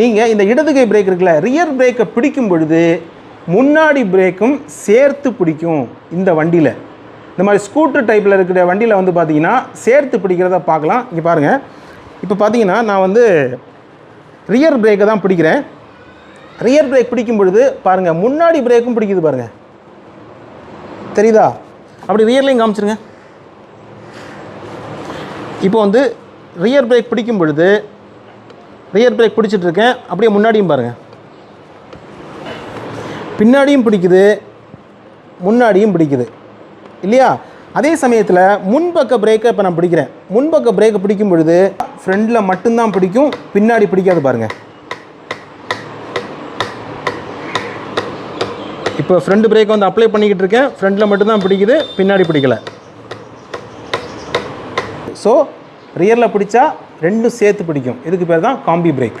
நீங்கள் இந்த இடது கை பிரேக் இருக்குல்ல ரியர் பிரேக்கை பிடிக்கும் பொழுது முன்னாடி பிரேக்கும் சேர்த்து பிடிக்கும் இந்த வண்டியில். இந்த மாதிரி ஸ்கூட்டர் டைப்பில் இருக்கிற வண்டியில் வந்து பார்த்தீங்கன்னா சேர்த்து பிடிக்கிறத பார்க்கலாம். இங்கே பாருங்கள் இப்போ பார்த்தீங்கன்னா நான் வந்து ரியர் பிரேக்கை தான் பிடிக்கிறேன். ரியர் பிரேக் பிடிக்கும் பொழுது பாருங்கள் முன்னாடி பிரேக்கும் பிடிக்குது பாருங்கள் தெரியுதா? அப்படி ரியர்லையும் காமிச்சிருங்க. இப்போ வந்து ரியர் பிரேக் பிடிக்கும் பொழுது ரியர் பிரேக் பிடிச்சிட்டு இருக்கேன் அப்படியே முன்னாடியும் பாருங்கள் பின்னாடியும் பிடிக்குது முன்னாடியும் பிடிக்குது. இல்லையா? அதே சமயத்தில் முன்பக்க பிரேக்கை இப்போ நான் பிடிக்கிறேன். முன்பக்க பிரேக்கை பிடிக்கும் பொழுது ஃப்ரண்டில் மட்டும்தான் பிடிக்கும் பின்னாடி பிடிக்காது பாருங்கள் இப்போ ஃப்ரண்ட் பிரேக் வந்து அப்ளை பண்ணிக்கிட்டு இருக்கேன் ஃப்ரண்டில் மட்டும்தான் பிடிக்குது பின்னாடி பிடிக்கல. ஸோ ரியரில் பிடிச்சா ரெண்டும் சேர்த்து பிடிக்கும். இதுக்கு பேர் தான் காம்பி பிரேக்